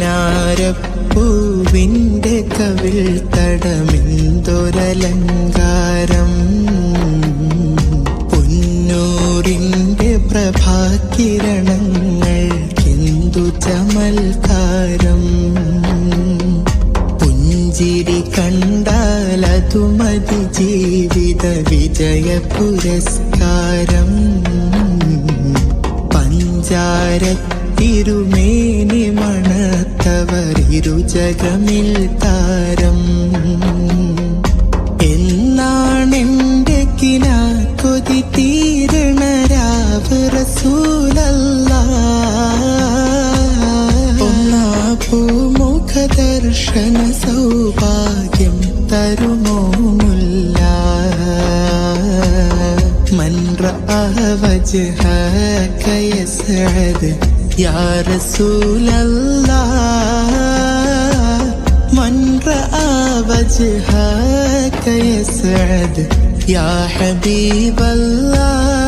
പുന്നാരപ്പൂവിന്റെ കവിൾ തടമെന്തൊരലങ്കാരം. പൊന്നൂറിന്റെ പ്രഭാകിരണങ്ങൾക്കെന്തു ചമൽക്കാരം. പുഞ്ചിരി കണ്ടാലതു മതി ജീവിത വിജയ പുരസ്കാരം. പഞ്ചാരത്തിരുമേനി മണത്തവരിരു ജഗമിൽ താരം എന്നാണെന്റെ കിന കൊതി തീരണ രാവ് റസൂലല്ല ഒന്നാ പൂമുഖ ദർശന സൗഭാഗ്യം തരുമോ മുല്ല من رأى وجهك يسعد يا رسول الله من رأى يسعد. يا حبيب الله.